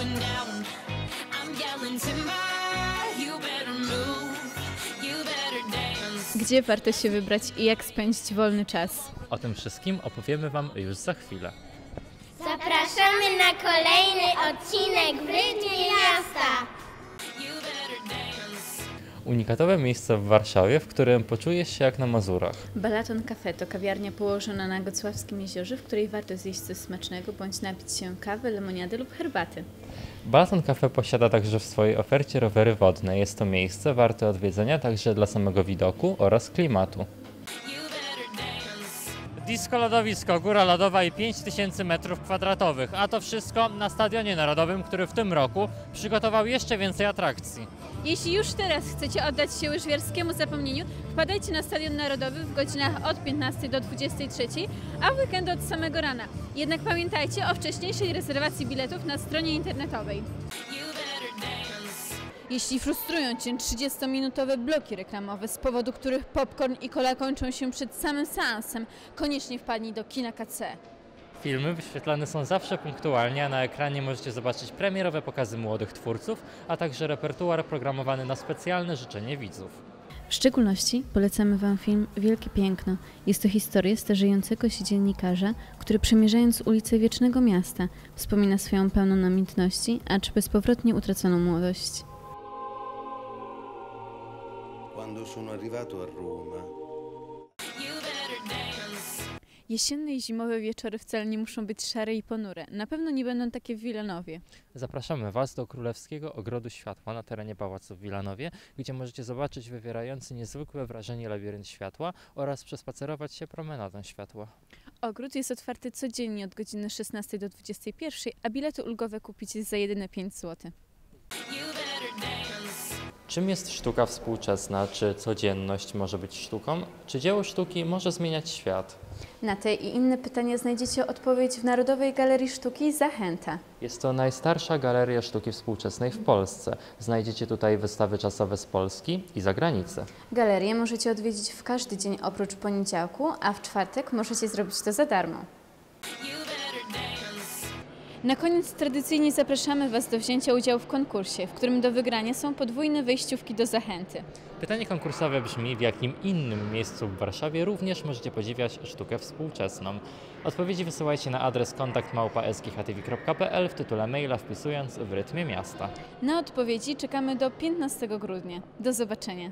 going down. I'm yelling timber, you better move, you better dance. Gdzie warto się wybrać i jak spędzić wolny czas? O tym wszystkim opowiemy Wam już za chwilę. Zapraszamy na kolejny odcinek w rytmie Unikatowe miejsce w Warszawie, w którym poczujesz się jak na Mazurach. Balaton Cafe to kawiarnia położona na Gocławskim Jeziorze, w której warto zjeść coś smacznego bądź napić się kawy, lemoniady lub herbaty. Balaton Cafe posiada także w swojej ofercie rowery wodne. Jest to miejsce warte odwiedzenia także dla samego widoku oraz klimatu. Disco lodowisko, góra lodowa i 5000 m2, a to wszystko na Stadionie Narodowym, który w tym roku przygotował jeszcze więcej atrakcji. Jeśli już teraz chcecie oddać się łyżwiarskiemu zapomnieniu, wpadajcie na Stadion Narodowy w godzinach od 15 do 23, a w weekend od samego rana. Jednak pamiętajcie o wcześniejszej rezerwacji biletów na stronie internetowej. Jeśli frustrują Cię 30-minutowe bloki reklamowe, z powodu których popcorn i cola kończą się przed samym seansem, koniecznie wpadnij do kina KC. Filmy wyświetlane są zawsze punktualnie, a na ekranie możecie zobaczyć premierowe pokazy młodych twórców, a także repertuar programowany na specjalne życzenie widzów. W szczególności polecamy Wam film Wielkie Piękno. Jest to historia starzejącego się dziennikarza, który przemierzając ulice Wiecznego Miasta wspomina swoją pełną namiętności, acz bezpowrotnie utraconą młodość. Quando sono arrivato a Roma, You better dance. Jesienne i zimowe wieczory wcale nie muszą być szare i ponure. Na pewno nie będą takie w Wilanowie. Zapraszamy Was do Królewskiego Ogrodu Światła na terenie Pałacu w Wilanowie, gdzie możecie zobaczyć wywierający niezwykłe wrażenie labirynt światła oraz przespacerować się promenadą światła. Ogród jest otwarty codziennie od godziny 16 do 21, a bilety ulgowe kupicie za jedyne 5 zł. Czym jest sztuka współczesna? Czy codzienność może być sztuką? Czy dzieło sztuki może zmieniać świat? Na te i inne pytania znajdziecie odpowiedź w Narodowej Galerii Sztuki Zachęta. Jest to najstarsza galeria sztuki współczesnej w Polsce. Znajdziecie tutaj wystawy czasowe z Polski i zagranicy. Galerię możecie odwiedzić w każdy dzień oprócz poniedziałku, a w czwartek możecie zrobić to za darmo. Na koniec tradycyjnie zapraszamy Was do wzięcia udziału w konkursie, w którym do wygrania są podwójne wejściówki do Zachęty. Pytanie konkursowe brzmi, w jakim innym miejscu w Warszawie również możecie podziwiać sztukę współczesną. Odpowiedzi wysyłajcie na adres kontakt.małpa.skhtv.pl w tytule maila wpisując w rytmie miasta. Na odpowiedzi czekamy do 15 grudnia. Do zobaczenia.